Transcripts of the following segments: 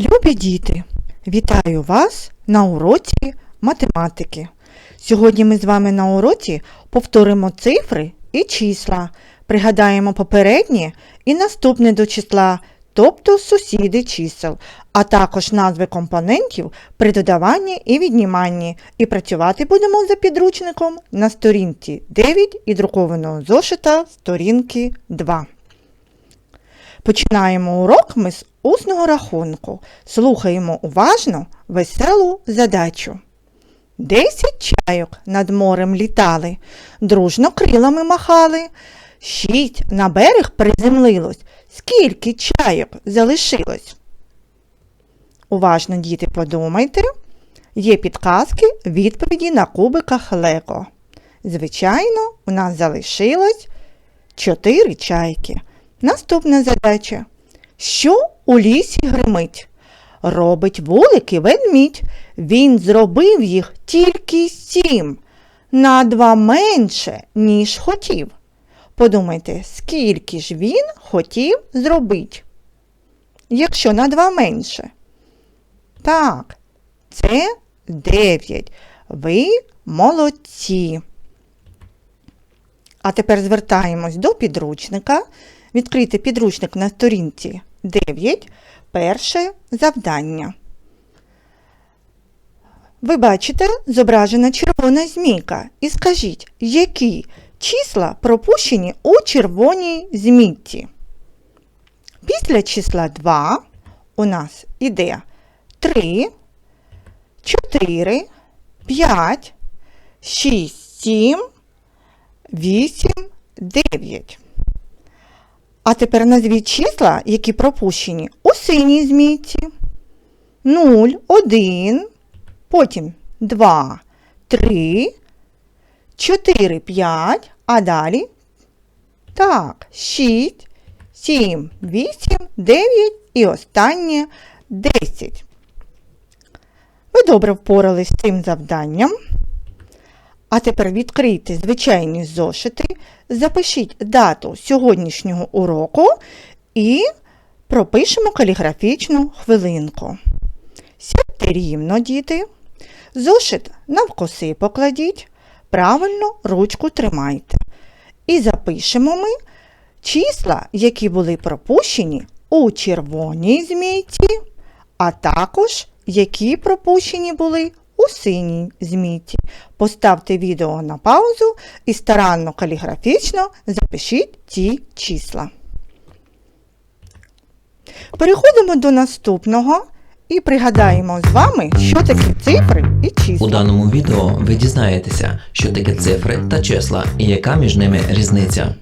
Любі діти, вітаю вас на уроці математики. Сьогодні ми з вами на уроці повторимо цифри і числа, пригадаємо попереднє і наступне до числа, тобто сусіди чисел, а також назви компонентів при додаванні і відніманні. І працювати будемо за підручником на сторінці 9 і друкованого зошита сторінки 2. Починаємо урок ми з усного рахунку. Слухаємо уважно веселу задачу. Десять чайок над морем літали, дружно крилами махали. Шість на берег приземлилось. Скільки чайок залишилось? Уважно, діти, подумайте. Є підказки відповіді на кубиках Лего. Звичайно, у нас залишилось чотири чайки. Наступна задача. Що у лісі гримить? Робить вулики ведмідь. Він зробив їх тільки сім, на два менше, ніж хотів. Подумайте, скільки ж він хотів зробити? Якщо на два менше. Так, це дев'ять. Ви молодці. А тепер звертаємось до підручника. Відкрити підручник на сторінці 9. Перше завдання. Ви бачите зображена червона змійка. І скажіть, які числа пропущені у червоній змійці? Після числа 2 у нас іде 3, 4, 5, 6, 7, 8, 9. А тепер назвіть числа, які пропущені у синій змійці. 0, 1, потім 2, 3, 4, 5, а далі так, 6, 7, 8, 9 і останнє 10. Ви добре впорались з цим завданням. А тепер відкрийте звичайні зошити, запишіть дату сьогоднішнього уроку і пропишемо каліграфічну хвилинку. Сядьте рівно, діти. Зошит навкоси покладіть, правильно ручку тримайте. І запишемо ми числа, які були пропущені у червоній змійці, а також які пропущені були у синій змійці. Поставте відео на паузу і старанно каліграфічно запишіть ці числа. Переходимо до наступного і пригадаємо з вами, що таке цифри і числа. У даному відео ви дізнаєтеся, що таке цифри та числа і яка між ними різниця.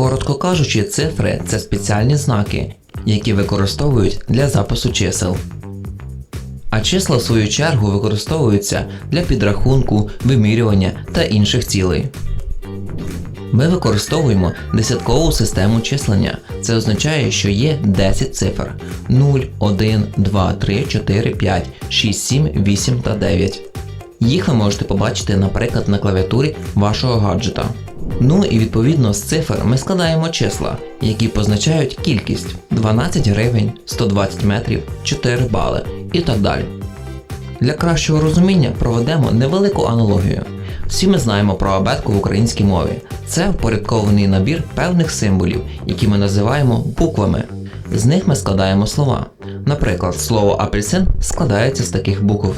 Коротко кажучи, цифри це спеціальні знаки, які використовують для запису чисел. А числа, в свою чергу, використовуються для підрахунку, вимірювання та інших цілей. Ми використовуємо десяткову систему числення. Це означає, що є 10 цифр 0, 1, 2, 3, 4, 5, 6, 7, 8 та 9. Їх ви можете побачити, наприклад, на клавіатурі вашого гаджета. Ну і відповідно з цифр ми складаємо числа, які позначають кількість 12 гривень, 120 метрів, 4 бали і так далі. Для кращого розуміння проведемо невелику аналогію. Всі ми знаємо про абетку в українській мові. Це впорядкований набір певних символів, які ми називаємо буквами. З них ми складаємо слова. Наприклад, слово апельсин складається з таких букв.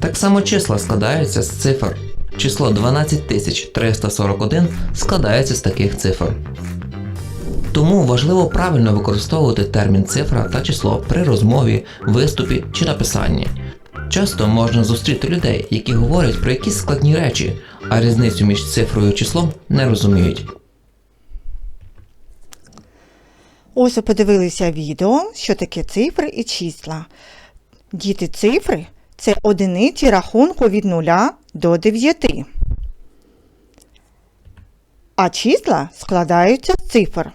Так само числа складаються з цифр. Число 12341 складається з таких цифр. Тому важливо правильно використовувати термін цифра та число при розмові, виступі чи написанні. Часто можна зустріти людей, які говорять про якісь складні речі, а різницю між цифрою і числом не розуміють. Ось ви подивилися відео, що таке цифри і числа. Діти цифри це одиниці рахунку від 0 до 9. А числа складаються з цифр.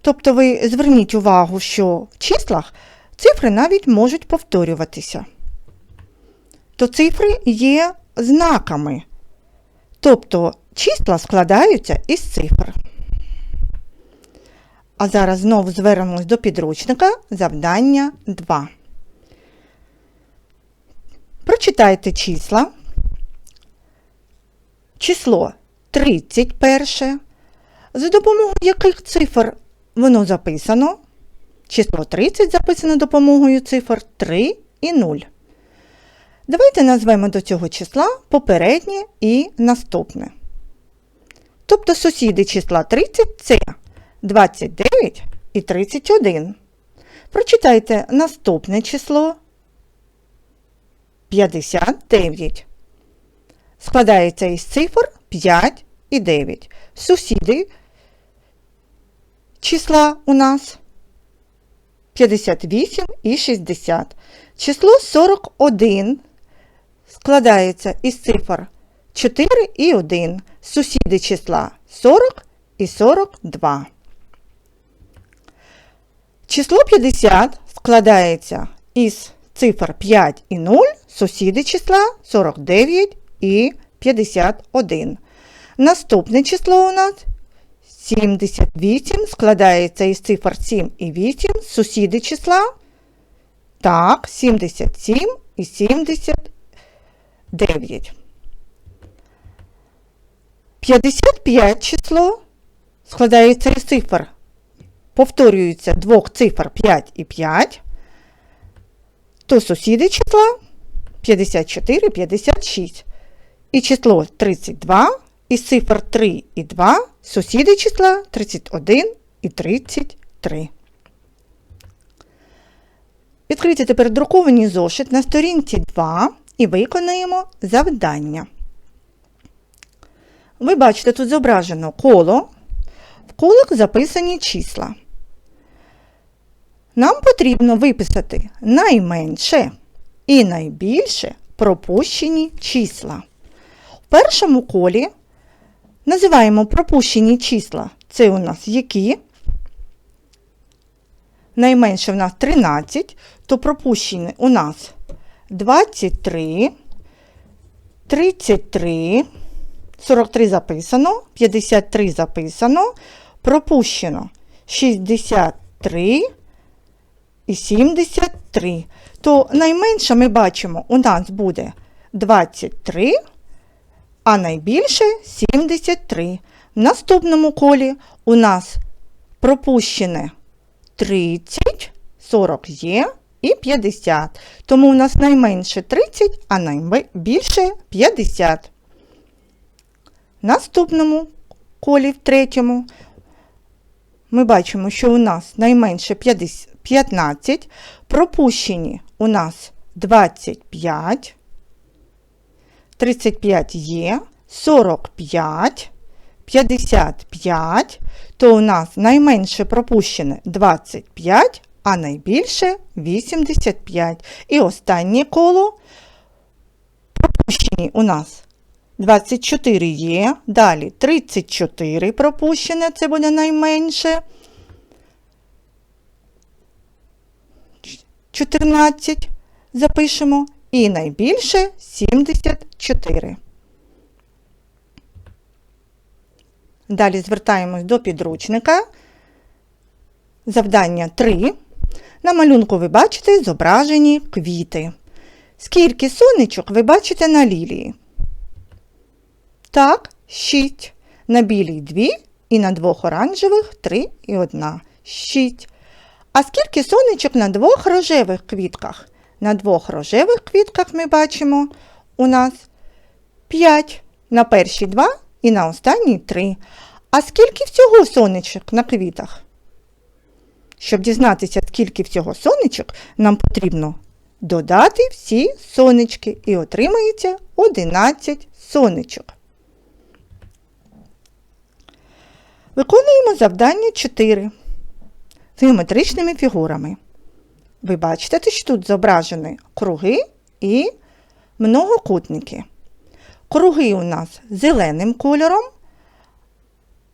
Тобто ви зверніть увагу, що в числах цифри навіть можуть повторюватися. то цифри є знаками. Тобто числа складаються із цифр. А зараз знову звернемось до підручника завдання 2. Прочитайте числа. Число 31. За допомогою яких цифр воно записано? Число 30 записано допомогою цифр 3 і 0. Давайте назвемо до цього числа попереднє і наступне. Тобто сусіди числа 30 це 29 і 31. Прочитайте наступне число 59. Складається із цифр 5 і 9. Сусіди числа у нас 58 і 60. Число 41 складається із цифр 4 і 1. Сусіди числа 40 і 42. Число 50 складається із цифр 5 і 0, сусіди числа 49 і 51. Наступне число у нас 78 складається із цифр 7 і 8, сусіди числа. Так, 77 і 79. 55 число складається із цифр. Повторюється двох цифр 5 і 5. То сусіди числа 54, 56. І число 32 із цифр 3 і 2, сусіди числа 31 і 33. Відкрийте тепер друкований зошит на сторінці 2 і виконаємо завдання. Ви бачите, тут зображено коло. В колах записані числа. Нам потрібно виписати найменше і найбільше пропущені числа. Першому колі називаємо пропущені числа. Це у нас які? Найменше в нас 13, то пропущені у нас 23, 33, 43 записано, 53 записано, пропущено 63 і 73. То найменше ми бачимо, у нас буде 23, а найбільше 73. В наступному колі у нас пропущене 30, 40 є і 50. Тому у нас найменше 30, а найбільше 50. В наступному колі в третьому ми бачимо, що у нас найменше 15, пропущені у нас 25, 35 є, 45, 55, то у нас найменше пропущене 25, а найбільше 85. І останнє коло пропущені у нас 24 є, далі 34 пропущене, це буде найменше. 14 запишемо і найбільше 74. Далі звертаємось до підручника. Завдання 3. На малюнку ви бачите зображені квіти. Скільки сонечок ви бачите на лілії? Так, 6. На білій 2 і на двох оранжевих 3 і 1. 6. А скільки сонечок на двох рожевих квітках? На двох рожевих квітках ми бачимо у нас 5, на перші 2 і на останній 3. А скільки всього сонечок на квітах? Щоб дізнатися, скільки всього сонечок, нам потрібно додати всі сонечки і отримається 11 сонечок. Виконуємо завдання 4 з геометричними фігурами. Ви бачите, що тут зображені круги і многокутники. Круги у нас зеленим кольором,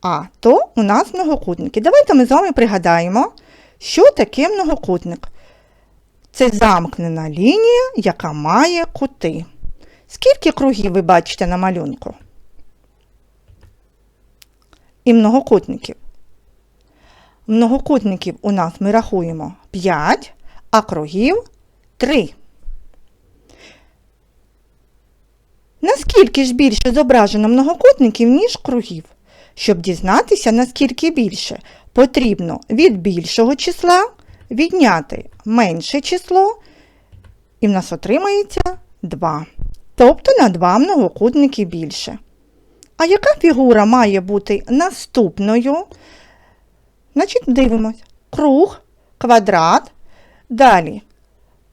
а то у нас многокутники. Давайте ми з вами пригадаємо, що таке многокутник. Це замкнена лінія, яка має кути. Скільки кругів ви бачите на малюнку? І многокутників. Многокутників у нас ми рахуємо 5, а кругів 3. Наскільки ж більше зображено многокутників, ніж кругів? Щоб дізнатися, наскільки більше, потрібно від більшого числа відняти менше число, і в нас отримається 2. Тобто на 2 многокутники більше. А яка фігура має бути наступною? Значить, дивимось. Круг, квадрат, далі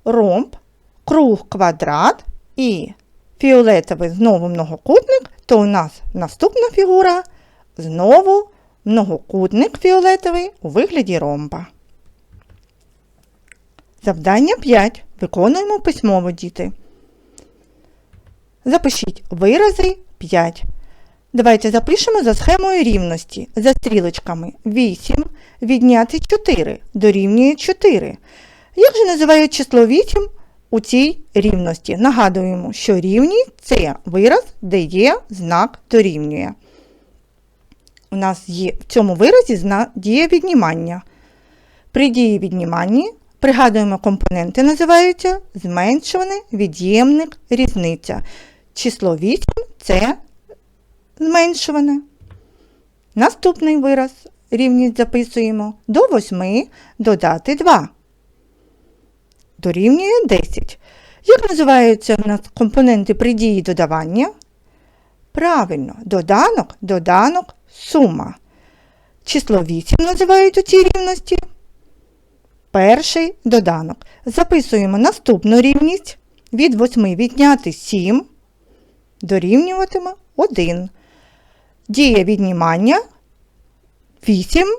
ромб, круг, квадрат і фіолетовий знову многокутник, то у нас наступна фігура знову многокутник фіолетовий у вигляді ромба. Завдання 5. Виконуємо письмово, діти. Запишіть вирази 5. Давайте запишемо за схемою рівності за стрілочками 8 відняти 4 дорівнює 4. Як же називають число 8 у цій рівності? Нагадуємо, що рівність це вираз, де є знак дорівнює. У нас є в цьому виразі діє віднімання. При дії відніманні пригадуємо компоненти називаються зменшуваний від'ємник різниця. Число 8 це зменшуване. Наступний вираз рівність записуємо до 8 додати 2. Дорівнює 10. Як називаються в нас компоненти при дії додавання? Правильно, доданок, доданок, сума. Число 8 називають у цій рівності. Перший доданок. Записуємо наступну рівність. Від 8 відняти 7 дорівнюватиме 1. Дія віднімання 8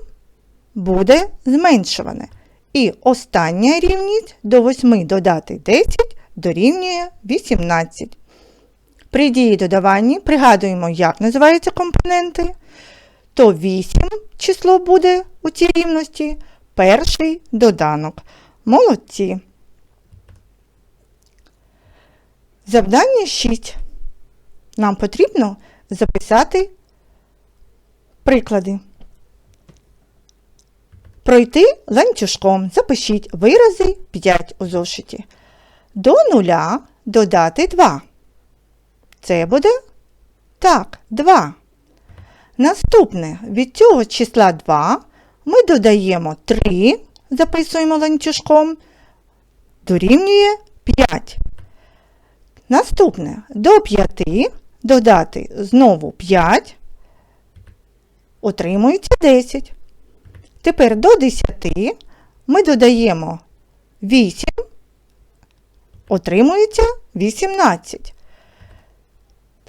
буде зменшуване. І остання рівність до 8 додати 10 дорівнює 18. При дії додавання пригадуємо, як називаються компоненти. То 8 число буде у цій рівності, перший доданок. Молодці. Завдання 6. Нам потрібно записати приклади. Пройти ланцюжком. Запишіть вирази 5 у зошиті. До нуля додати 2. Це буде так, 2. Наступне від цього числа 2 ми додаємо 3, записуємо ланцюжком, дорівнює 5. Наступне до 5 додати знову 5, отримується 10. Тепер до 10 ми додаємо 8, отримується 18.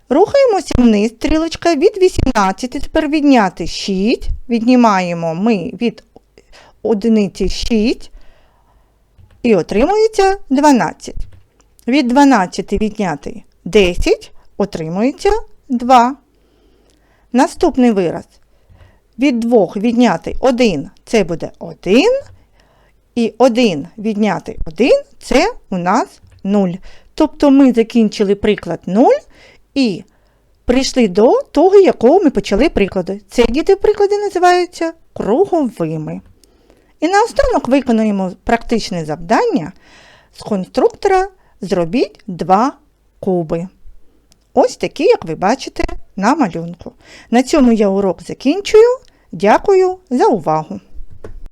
Рухаємося вниз, стрілочка від 18, тепер відняти 6, віднімаємо ми від одиниці 6 і отримується 12. Від 12 відняти 10, отримується 2. Наступний вираз. Від 2 відняти 1 це буде 1. І 1 відняти 1 це у нас 0. Тобто ми закінчили приклад 0 і прийшли до того, якого ми почали приклади. Ці діти приклади називаються круговими. І наостанок виконуємо практичне завдання з конструктора зробіть два куби. Ось такі, як ви бачите, на малюнку. На цьому я урок закінчую. Дякую за увагу!